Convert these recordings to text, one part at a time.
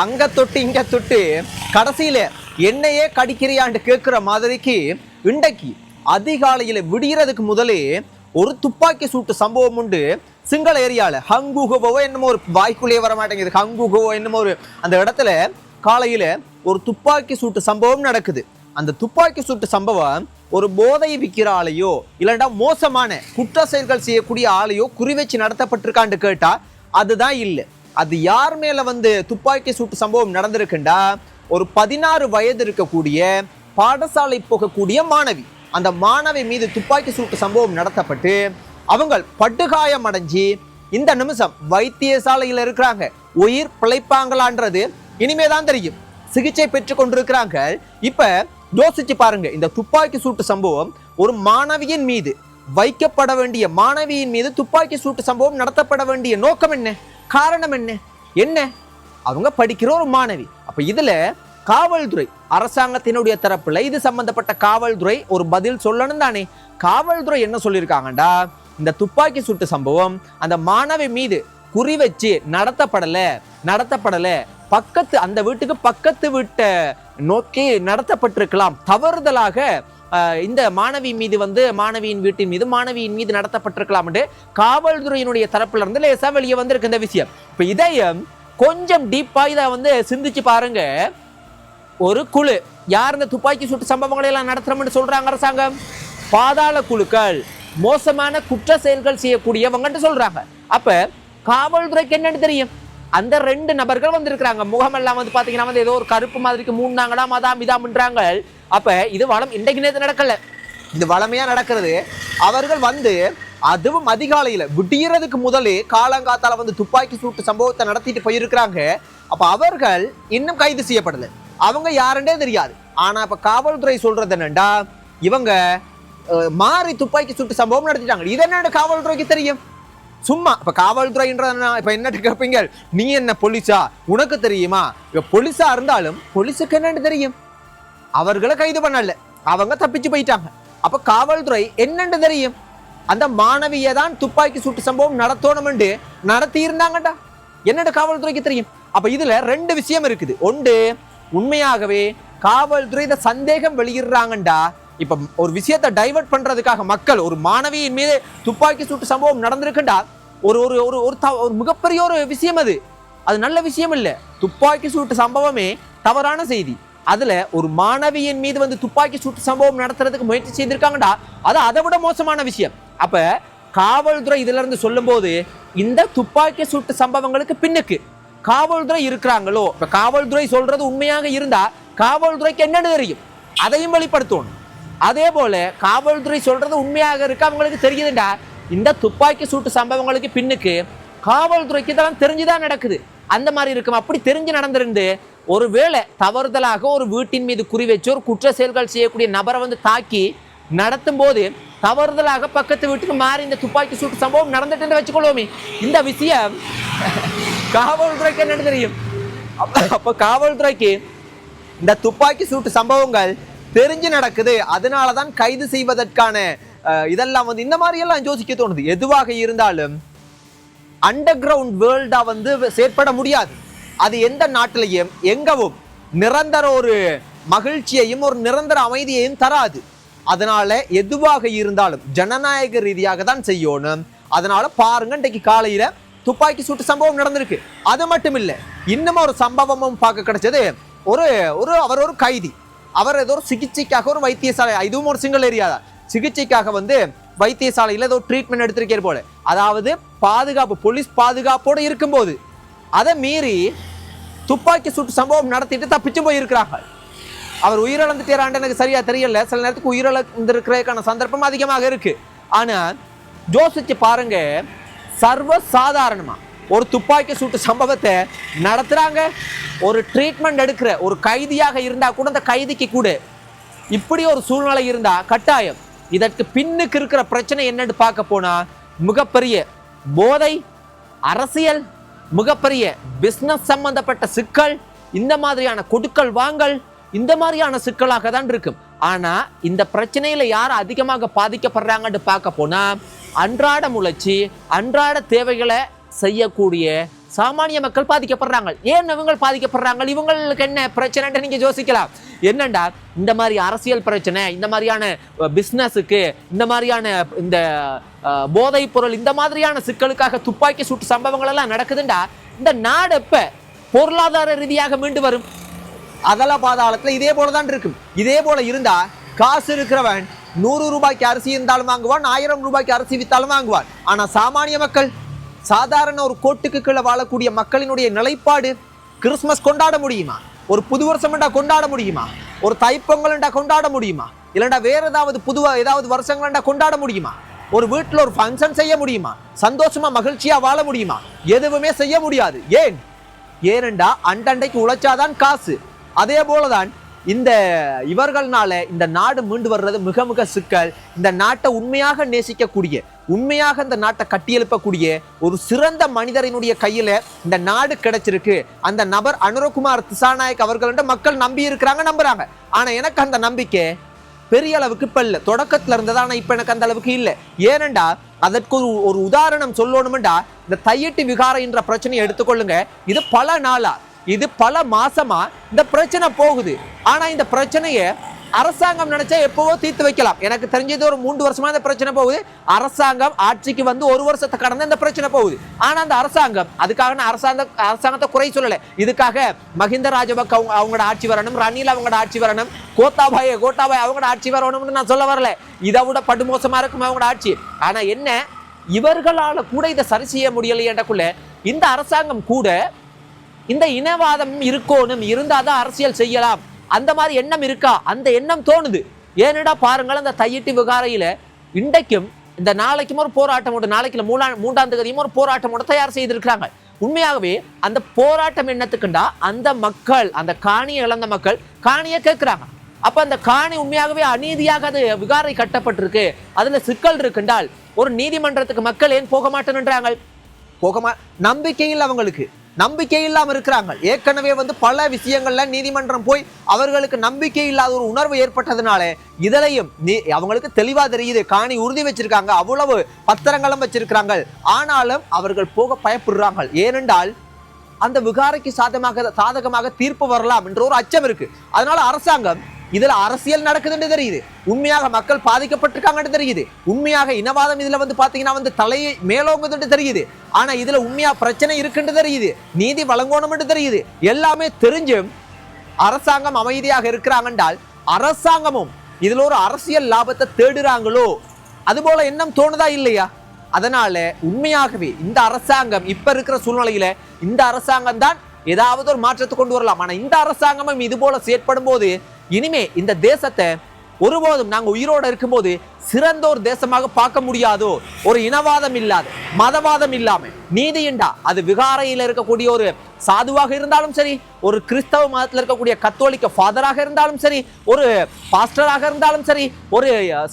அங்க தொட்டு இங்க தொட்டு கடைசியில என்னையே கடிக்கிறியான்னு கேட்குற மாதிரிக்கு இன்றைக்கு அதிகாலையில் விடியறதுக்கு முதலே ஒரு துப்பாக்கி சூட்டு சம்பவம் உண்டு. சிங்கள ஏரியாவில் ஹங்குகோவோ என்னமோ ஒரு வாய்க்குள்ளேயே வர மாட்டேங்குது. ஹங்குகோவோ என்னமோ ஒரு அந்த இடத்துல காலையில் ஒரு துப்பாக்கி சூட்டு சம்பவம் நடக்குது. அந்த துப்பாக்கி சூட்டு சம்பவம் ஒரு போதை விற்கிற ஆளையோ இல்லைன்னா மோசமான குற்ற செயல்கள் செய்யக்கூடிய ஆளையோ குறி வச்சு நடத்தப்பட்டிருக்கான்னு கேட்டால் அதுதான் இல்லை. அது யார் மேலே வந்து துப்பாக்கி சூட்டு சம்பவம் நடந்திருக்குண்டா? ஒரு பதினாறு வயது இருக்கக்கூடிய பாடசாலை போகக்கூடிய மாணவி. அந்த மாணவி மீது துப்பாக்கி சூட்டு சம்பவம் நடத்தப்பட்டு அவங்க படுகாயம் அடைஞ்சு இந்த நிமிஷம் வைத்தியசாலையில் இருக்கிறாங்க. உயிர் பிழைப்பாங்களான்றது இனிமே தான் தெரியும். சிகிச்சை பெற்று கொண்டிருக்கிறாங்க. இப்போ யோசிச்சு பாருங்க இந்த துப்பாக்கி சூட்டு சம்பவம் ஒரு மாணவியின் மீது வைக்கப்பட வேண்டிய மாணவியின் மீது துப்பாக்கி சூட்டு சம்பவம் நடத்தப்பட வேண்டிய நோக்கம் என்ன? காரணம் என்ன? என்ன? அவங்க படிக்கிற ஒரு மாணவி. அப்ப இதுல காவல்துறை அரசாங்கத்தினுடைய தரப்புல இது சம்பந்தப்பட்ட காவல்துறை ஒரு பதில் சொல்லணும் தானே. காவல்துறை என்ன சொல்லியிருக்காங்கடா? இந்த துப்பாக்கி சூட்டு சம்பவம் அந்த மாணவி மீது குறி வச்சு நடத்தப்படல நடத்தப்படல. பக்கத்து அந்த வீட்டுக்கு பக்கத்து வீட்டை நோக்கி நடத்தப்பட்டிருக்கலாம். தவறுதலாக இந்த மாணவி மீது வந்து மாணவியின் வீட்டின் மீது மாணவியின் மீது நடத்தப்பட்டிருக்கலாம் என்று காவல்துறையினுடைய தரப்புல இருந்து லேசா வெளியே வந்திருக்கு இந்த விஷயம். இப்ப இதயம் கொஞ்சம் டீப்பாக இதை வந்து சிந்திச்சு பாருங்க. ஒரு குழு யார் இந்த துப்பாக்கி சூட்டு சம்பவங்களை எல்லாம் நடத்துறோம்னு சொல்றாங்க அரசாங்கம்? பாதாள குழுக்கள் மோசமான குற்ற செயல்கள் செய்யக்கூடியவங்கன்னு சொல்றாங்க. அப்ப காவல்துறைக்கு என்னன்னு தெரியும்? அந்த ரெண்டு நபர்கள் வந்திருக்கிறாங்க. முகமெல்லாம் வந்து பாத்தீங்கன்னா வந்து ஏதோ ஒரு கருப்பு மாதிரிக்கு மூணாங்கடா மதாம் இதாம்ன்றாங்க. அப்போ இது வளம் இன்றைக்கு நேத்து நடக்கல. இது வளமையா நடக்கிறது. அவர்கள் வந்து அதுவும் அதிகாலையில் விடியறதுக்கு முதலே காலங்காத்தால வந்து துப்பாக்கி சூட்டு சம்பவத்தை நடத்திட்டு போயிருக்கிறாங்க. அப்போ அவர்கள் இன்னும் கைது செய்யப்படலை. அவங்க யாருன்னே தெரியாது. ஆனால் இப்போ காவல்துறை சொல்றது என்னண்டா? இவங்க மாறி துப்பாக்கி சூட்டு சம்பவம் நடத்திட்டாங்க. இது என்னன்னு காவல்துறைக்கு தெரியும். சும்மா இப்ப காவல்துறைன்ற இப்போ என்ன கேட்பீங்க நீ என்ன போலீஸா? உனக்கு தெரியுமா? இப்போ போலீஸா இருந்தாலும் போலீஸுக்கு என்னன்னு தெரியும். அவர்களை கைது பண்ணல. அவங்க தப்பிச்சு போயிட்டாங்க. அப்ப காவல்துறை என்னன்னு தெரியும்? அந்த மாணவியை தான் துப்பாக்கி சூட்டு சம்பவம் நடத்தணும்னு நடத்தி இருந்தாங்கடா என்னடா காவல்துறைக்கு தெரியும்? அப்ப இதுல ரெண்டு விஷயம் இருக்குது. ஒன்று உண்மையாகவே காவல்துறை இதை சந்தேகம் வெளியிடுறாங்கண்டா. இப்ப ஒரு விஷயத்தை டைவர்ட் பண்றதுக்காக மக்கள் ஒரு மாணவியின் மீது துப்பாக்கி சூட்டு சம்பவம் நடந்திருக்குண்டா? ஒரு ஒரு ஒரு ஒரு த- ஒரு மிகப்பெரிய ஒரு விஷயம் அது. அது நல்ல விஷயம் இல்லை. துப்பாக்கி சூட்டு சம்பவமே தவறான செய்தி. அதுல ஒரு மாணவியின் மீது வந்து துப்பாக்கி சூட்டு சம்பவம் நடத்துறதுக்கு முயற்சி செய்திருக்காங்கடா. அது அதை விட மோசமான விஷயம். அப்ப காவல்துறை இதுல இருந்து சொல்லும்போது இந்த துப்பாக்கி சூட்டு சம்பவங்களுக்கு பின்னுக்கு காவல்துறை இருக்கிறாங்களோ? இப்ப காவல்துறை சொல்றது உண்மையாக இருந்தா காவல்துறைக்கு என்னன்னு தெரியும். அதையும் வெளிப்படுத்தணும். அதே போல காவல்துறை சொல்றது உண்மையாக இருக்கு அவங்களுக்கு தெரியுதுண்டா இந்த துப்பாக்கி சூட்டு சம்பவங்களுக்கு பின்னுக்கு காவல்துறைக்கு இதெல்லாம் தெரிஞ்சுதான் நடக்குது. அந்த மாதிரி இருக்கும். அப்படி தெரிஞ்சு நடந்திருந்து ஒருவேளை தவறுதலாக ஒரு வீட்டின் மீது குறி வச்சு ஒரு குற்ற செயல்கள் செய்யக்கூடிய நபரை வந்து தாக்கி நடத்தும் போது தவறுதலாக பக்கத்து வீட்டுக்கு மாறி இந்த துப்பாக்கி சூட்டு சம்பவம் நடந்துட்டு வச்சுக்கொள்வோமே. இந்த விஷயம் காவல்துறைக்கு என்ன தெரியும். அப்ப காவல்துறைக்கு இந்த துப்பாக்கி சூட்டு சம்பவங்கள் தெரிஞ்சு நடக்குது. அதனால தான் கைது செய்வதற்கான அஹ், இதெல்லாம் வந்து இந்த மாதிரி எல்லாம் யோசிக்க தோணுது. எதுவாக இருந்தாலும் அண்டர் கிரவுண்ட் வேர்ல்டா வந்து செயற்பட முடியாது. அது எந்த நாட்டிலையும் எங்கவும் நிரந்தர ஒரு மகிழ்ச்சியையும் ஒரு நிரந்தர அமைதியையும் தராது. அதனால எதுவாக இருந்தாலும் ஜனநாயக ரீதியாக தான் செய்யணும். அதனால பாருங்க இன்றைக்கு காலையில துப்பாக்கி சூட்டு சம்பவம் நடந்திருக்கு. அது மட்டும் இல்லை இன்னும் ஒரு சம்பவமும் பார்க்க கிடைச்சது. ஒரு ஒரு அவர் ஒரு கைதி. அவர் ஏதோ ஒரு சிகிச்சைக்காக ஒரு வைத்தியசாலை இதுவும் ஒரு சிங்கிள் ஏரியா தான். சிகிச்சைக்காக வந்து வைத்தியசாலையில் ஏதோ ட்ரீட்மெண்ட் எடுத்திருக்கார் போல. அதாவது பாதுகாப்பு போலீஸ் பாதுகாப்போடு இருக்கும்போது அதை மீறி துப்பாக்கி சூட்டு சம்பவம் நடத்திட்டு தப்பிச்சு போயிருக்கிறாங்க. அவர் உயிரிழந்துட்டாரான்னு எனக்கு சரியா தெரியல. சில நேரத்துக்கு உயிரிழந்திருக்கிறதுக்கான சந்தர்ப்பம் அதிகமாக இருக்கு. ஆனா யோசிச்சு பாருங்க. சர்வ சாதாரணமா ஒரு துப்பாக்கி சூட்டு சம்பவத்தை நடத்துறாங்க. ஒரு ட்ரீட்மெண்ட் எடுக்கிற ஒரு கைதியாக இருந்தா கூட அந்த கைதிக்கு கூட. இப்படி ஒரு சூழ்நிலை இருந்தா கட்டாயம். இதற்கு பின்னுக்கு இருக்கிற பிரச்சனை என்னன்னு பார்க்க போனா மிகப்பெரிய போதை அரசியல் மிகப்பெரிய பிஸ்னஸ் சம்பந்தப்பட்ட சிக்கல் இந்த மாதிரியான கொடுக்கல் வாங்கல் இந்த மாதிரியான சிக்கலாக தான் இருக்கும். ஆனால் இந்த பிரச்சனையில் யார் அதிகமாக பாதிக்கப்படுறாங்கன்னு பார்க்க போனால் அன்றாட முளைச்சி அன்றாட தேவைகளை செய்யக்கூடிய சாமானிய மக்கள் பாதிக்கப்படுறாங்க. ஏன் இவங்க பாதிக்கப்படுறாங்க? இவங்களுக்கு என்ன பிரச்சனைன்னு நீங்க யோசிக்கலாம். என்னண்டா? இந்த மாதிரி அரசியல் பிரச்சனை இந்த மாதிரியான பிஸ்னஸுக்கு இந்த மாதிரியான இந்த போதைப் பொருள் இந்த மாதிரியான சிக்கலுக்காக துப்பாக்கி சூட்டு சம்பவங்கள் எல்லாம் நடக்குதுண்டா? இந்த நாடு எப்ப பொருளாதார ரீதியாக மீண்டு வரும்? அதல பாதாளத்தில் இதே போல தான் இருக்கும். இதே போல இருந்தா காசு இருக்கிறவன் நூறு ரூபாய்க்கு அரிசி இருந்தாலும் வாங்குவான் ஆயிரம் ரூபாய்க்கு அரிசி வித்தாலும் வாங்குவான். ஆனா சாமானிய மக்கள் சாதாரண ஒரு கோட்டுக்கு கீழே வாழக்கூடிய மக்களினுடைய நிலைப்பாடு கிறிஸ்மஸ் கொண்டாட முடியுமா? ஒரு புது வருஷம் என்றா கொண்டாட முடியுமா? ஒரு தைப்பொங்கல் என்றா கொண்டாட முடியுமா? இல்லைண்டா வேற ஏதாவது புதுவாக ஏதாவது வருஷங்கள் என்றா கொண்டாட முடியுமா? ஒரு வீட்டில் ஒரு ஃபங்க்ஷன் செய்ய முடியுமா? சந்தோஷமா மகிழ்ச்சியா வாழ முடியுமா? எதுவுமே செய்ய முடியாது. ஏன்? ஏனெண்டா அண்டண்டைக்கு உழைச்சாதான் காசு. அதே போலதான் இந்த இவர்கள்னால இந்த நாடு மீண்டு வர்றது மிக மிக சிக்கல். இந்த நாட்டை உண்மையாக நேசிக்கக்கூடிய உண்மையாக இந்த நாட்டை கட்டியெழுப்பக்கூடிய ஒரு சிறந்த மனிதரினுடைய கையில இந்த நாடு கிடைச்சிருக்கு. அந்த நபர் அனுரகுமார் திசாநாயக் அவர்கள் மக்கள் நம்பி இருக்கிறாங்க நம்புறாங்க. ஆனா எனக்கு அந்த நம்பிக்கை பெரிய அளவுக்கு இப்ப இல்லை. தொடக்கத்துல இருந்தது ஆனா இப்ப எனக்கு அந்த அளவுக்கு இல்லை. ஏனண்டா அதற்கு ஒரு ஒரு உதாரணம் சொல்லணும்டா இந்த தையட்டி விகாரம் என்ற பிரச்சனையை எடுத்துக்கொள்ளுங்க. இது பல நாளா இது பல மாசமா இந்த பிரச்சனை போகுது. ஆனா இந்த பிரச்சனையை அரசாங்கம் நினைச்சா எப்பவோ தீர்த்து வைக்கலாம். எனக்கு தெரிஞ்சது ஒரு மூன்று வருஷமா இந்த பிரச்சனை போகுது. அரசாங்கம் ஆட்சிக்கு வந்து ஒரு வருஷத்தை கடந்து இந்த பிரச்சனை போகுது. ஆனா அந்த அரசாங்கம் அதுக்காக நான் அரசாங்க அரசாங்கத்தை குறை சொல்லல. இதுக்காக மஹிந்த ராஜபக் அவங்க அவங்களோட ஆட்சி வரணும் ரணில் அவங்களோட ஆட்சி வரணும் கோத்தாபாய் கோட்டாபாய் அவங்களோட ஆட்சி வரணும்னு நான் சொல்ல வரல. இதை விட படுமோசமா இருக்கும் அவங்களோட ஆட்சி. ஆனா என்ன? இவர்களால கூட இதை சரி செய்ய முடியலையேண்டக்குள்ள இந்த அரசாங்கம் கூட இந்த இனவாதம் இருக்கணும் இருந்தாதான் அரசியல் செய்யலாம். அந்த மாதிரி எண்ணம் இருக்கா? அந்த எண்ணம் தோணுது. ஏனடா பாருங்கள் அந்த தையிட்டு விகாரையில் இன்றைக்கும் இந்த நாளைக்கும் ஒரு போராட்டம் உண்டு. நாளைக்கு மூணா மூன்றாம் தேதியும் ஒரு போராட்டம் உண்டு தயார் செய்திருக்கிறாங்க. உண்மையாகவே அந்த போராட்டம் என்னத்துக்குண்டா? அந்த மக்கள் அந்த காணியை இழந்த மக்கள் காணியை கேட்குறாங்க. அப்போ அந்த காணி உண்மையாகவே அநீதியாக அது விகாரை கட்டப்பட்டிருக்கு. அதில் சிக்கல் இருக்குண்டால் ஒரு நீதிமன்றத்துக்கு மக்கள் ஏன் போக மாட்டேன்றாங்க போக மா நம்பிக்கை இல்லை அவங்களுக்கு. நம்பிக்கை இல்லாமல் இருக்கிறாங்க. ஏற்கனவே வந்து பல விஷயங்கள்ல நீதிமன்றம் போய் அவர்களுக்கு நம்பிக்கை இல்லாத ஒரு உணர்வு ஏற்பட்டதுனால இதிலையும் நீ அவங்களுக்கு தெளிவா தெரியுது. காணி உறுதி வச்சிருக்காங்க. அவ்வளவு பத்திரங்களும் வச்சிருக்கிறாங்க. ஆனாலும் அவர்கள் போக பயப்படுறாங்க. ஏனென்றால் அந்த விகாரைக்கு சாதகமாக சாதகமாக தீர்ப்பு வரலாம் என்ற ஒரு அச்சம் இருக்கு. அதனால அரசாங்கம் இதுல அரசியல் நடக்குதுன்னு தெரியுது. உண்மையாக மக்கள் பாதிக்கப்பட்டிருக்காங்கன்னு தெரியுது. உண்மையாக இனவாதம் இதுல வந்து பாத்தீங்கன்னா வந்து தலையை மேலோங்குதுன்னு தெரியுது. ஆனா இதுல உண்மையா பிரச்சனை இருக்குன்னு தெரியுது. நீதி வழங்கணும்னு தெரியுது. எல்லாமே தெரிஞ்சும் அரசாங்கம் அமைதியாக இருக்கிறாங்கன்றால் அரசாங்கமும் இதுல ஒரு அரசியல் லாபத்தை தேடுறாங்களோ? அதுபோல எண்ணம் தோணுதா இல்லையா? அதனால உண்மையாகவே இந்த அரசாங்கம் இப்ப இருக்கிற சூழ்நிலையில இந்த அரசாங்கம் தான் ஏதாவது ஒரு மாற்றத்தை கொண்டு வரலாம். ஆனா இந்த அரசாங்கமும் இது போல செயற்படும் போது இனிமே இந்த தேசத்தை ஒருபோதும் நாங்கள் உயிரோடு இருக்கும்போது சிறந்தோர் தேசமாக பார்க்க முடியாதோ? ஒரு இனவாதம் இல்லாத மதவாதம் இல்லாமல் நீதியுண்டா? அது விகாரையில் இருக்கக்கூடிய ஒரு சாதுவாக இருந்தாலும் சரி ஒரு கிறிஸ்தவ மதத்தில் இருக்கக்கூடிய கத்தோலிக்க ஃபாதராக இருந்தாலும் சரி ஒரு பாஸ்டராக இருந்தாலும் சரி ஒரு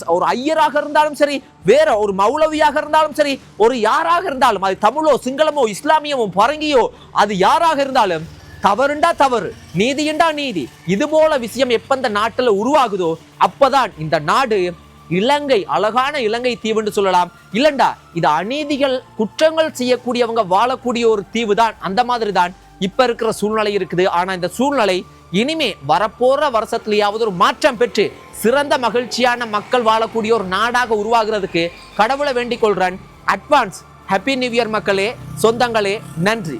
ஒரு ஐயராக இருந்தாலும் சரி வேற ஒரு மௌலவியாக இருந்தாலும் சரி ஒரு யாராக இருந்தாலும் அது தமிழோ சிங்களமோ இஸ்லாமியமோ பரங்கியோ அது யாராக இருந்தாலும் தவறுண்டா தவறு நீதியுண்டா நீதி. இது போல விஷயம் எப்ப இந்த நாட்டுல உருவாகுதோ அப்பதான் இந்த நாடு இலங்கை அழகான இலங்கை தீவுன்னு சொல்லலாம். இல்லண்டா இது அநீதிகள் குற்றங்கள் செய்யக்கூடியவங்க வாழக்கூடிய ஒரு தீவு தான் அந்த மாதிரி தான் இப்ப இருக்கிற சூழ்நிலை இருக்குது. ஆனா இந்த சூழ்நிலை இனிமே வரப்போற வருஷத்துலயாவது ஒரு மாற்றம் பெற்று சிறந்த மகிழ்ச்சியான மக்கள் வாழக்கூடிய ஒரு நாடாக உருவாகிறதுக்கு கடவுளை வேண்டிக் கொள்றேன். அட்வான்ஸ் ஹாப்பி நியூ இயர் மக்களே சொந்தங்களே நன்றி.